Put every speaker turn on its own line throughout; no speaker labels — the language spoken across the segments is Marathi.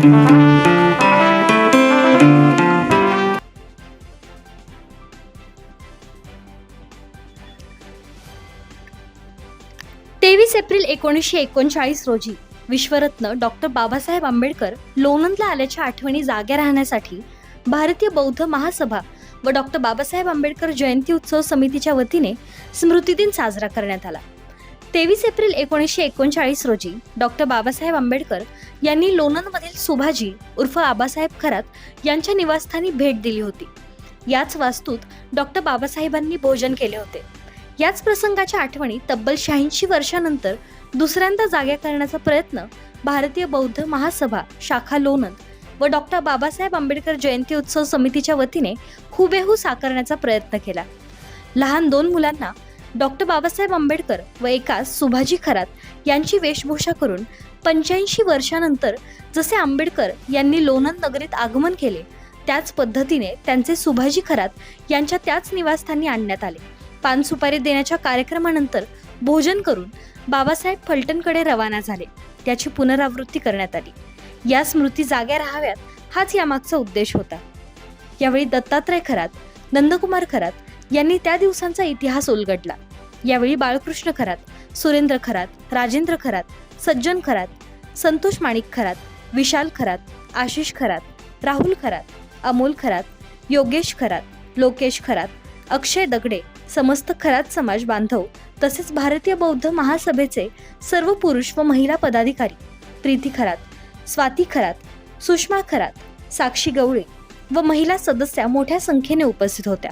तेवीस एप्रिल एकोणीसशे एकोणचाळीस रोजी विश्वरत्न डॉक्टर बाबासाहेब आंबेडकर लोणंदला आल्याच्या आठवणी जाग्या राहण्यासाठी भारतीय बौद्ध महासभा व डॉक्टर बाबासाहेब आंबेडकर जयंती उत्सव समितीच्या वतीने स्मृतिदिन साजरा करण्यात आला. तेवीस एप्रिल एकोणीसशे एकोणचाळीस रोजी डॉक्टर बाबासाहेब आंबेडकर यांनी लोणंदमधील सुभाजी उर्फ आबासाहेब खरात यांच्या निवासस्थानी भेट दिली होती. याच वास्तूत डॉक्टर बाबासाहेबांनी भोजन केले होते. याच प्रसंगाच्या आठवणी तब्बल शहाऐंशी वर्षानंतर दुसऱ्यांदा जाग्या करण्याचा प्रयत्न भारतीय बौद्ध महासभा शाखा लोणंद व डॉक्टर बाबासाहेब आंबेडकर जयंती उत्सव समितीच्या वतीने हुबेहू साकारण्याचा प्रयत्न केला. लहान दोन मुलांना डॉक्टर बाबासाहेब आंबेडकर व एका सुभाजी खरात यांची वेशभूषा करून पंच्याऐंशी वर्षानंतर जसे आंबेडकर यांनी लोणंद नगरीत आगमन केले त्याच पद्धतीने त्यांचे सुभाजी खरात यांच्या त्याच निवासस्थानी आणण्यात आले. पान सुपारी देण्याच्या कार्यक्रमानंतर भोजन करून बाबासाहेब फलटणकडे रवाना झाले. त्याची पुनरावृत्ती करण्यात आली. या स्मृती जाग्या राहाव्यात हाच यामागचा उद्देश होता. यावेळी दत्तात्रय खरात नंदकुमार खरात यांनी त्या दिवसांचा इतिहास उलगडला. यावेळी बाळकृष्ण खरात सुरेंद्र खरात राजेंद्र खरात सज्जन खरात संतोष माणिक खरात विशाल खरात आशिष खरात राहुल खरात अमोल खरात योगेश खरात लोकेश खरात अक्षय दगडे समस्त खरात समाज बांधव तसेच भारतीय बौद्ध महासभेचे सर्व पुरुष व महिला पदाधिकारी प्रीती खरात स्वाती खरात सुषमा खरात साक्षी गवळे व महिला सदस्या मोठ्या संख्येने उपस्थित होत्या.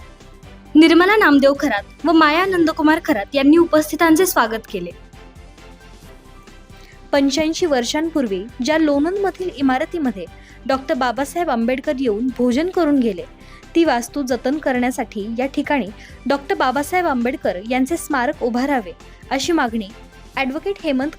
निर्मला नामदेव खरात व माया नंदकुमार खरात यांनी उपस्थितांचे स्वागत केले. पंच्याऐंशी वर्षांपूर्वी ज्या लोणंदमधील इमारतीमध्ये डॉक्टर बाबासाहेब आंबेडकर येऊन भोजन करून गेले ती वास्तू जतन करण्यासाठी या ठिकाणी डॉक्टर बाबासाहेब आंबेडकर यांचे स्मारक उभारावे अशी मागणी ॲडव्होकेट हेमंत खरात